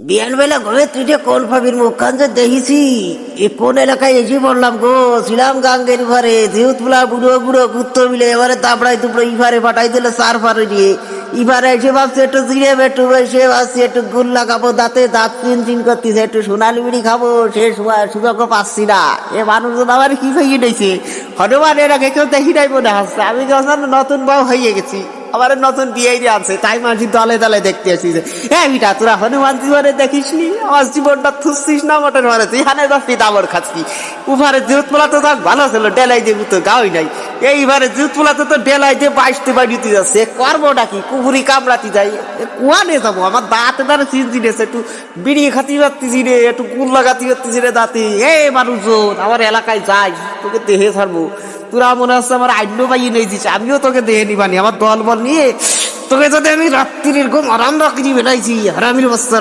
বিয়ান বেলা ঘরে তুই যে কোন ভাবির মুখখান যে দেখিছি, এ কোন এলাকায় এসে পড়লাম গো, ছিলাম গাঙ্গের ইফারে জিহুতপুলা বুড়ো বুড়ো কুত্তো মিলে এবারে তাপড়াই তুপড়ো ইফারে পাঠাই দিলে সার ফারে দিয়ে। ইফারে এসে ভাবছি একটু জিরে বেটু সে ভাবছি একটু গুল্লা খাব দাঁতে দাঁত চিন চিন করতেছে, একটু সোনালি বিড়ি খাব, সে সুযোগ পাচ্ছি না। এ মানুষজন আমার কি হয়ে নিয়েছে হনুমান এর কেউ দেখি নাই মনে হচ্ছে আমি যখন নতুন বউ হয়ে গেছি। আমার নতুন বিয়ে দিয়ে আনছে। তাই মাঝি দলে দলে দেখতে আসিছে। হ্যাঁ বিটা তোরা হনুমান জীবনে দেখিস নি আমার জীবনটা থুসছিস না মটন মারে তুই হানে দশটি দাবর খাচ্ছি। উভারে জুত পোলা তো তার ভালো ছিল, ডেলাই দিয়ে তো গাওই নাই। এইবারে জুত পোলা তো ডেলাই দিয়ে বাইশতে বাড়িতে যাচ্ছে। করবোটা কি? কুকুরি কামড়াতে যাই। কুয়ানে যাব? আমার দাঁতে দাঁড়ে চিনছি রে একটু বিড়ি খাতি পারতেছি রে একটু কুল লাগাতে পারতেছি রে দাঁতে। এ, মানুষজন, আমার এলাকায় যাই, তোকে দেহে ছাড়বো। তোরা মনে হচ্ছে আমার আইন্য পাইয়ে নিয়ে দিচ্ছে আমিও তোকে দেহে নিবানি, আমার দল বল নিয়ে। তোকে যদি আমি রাত্রির ঘুম আরাম রাখি বেড়াইছি হারামির বস্তা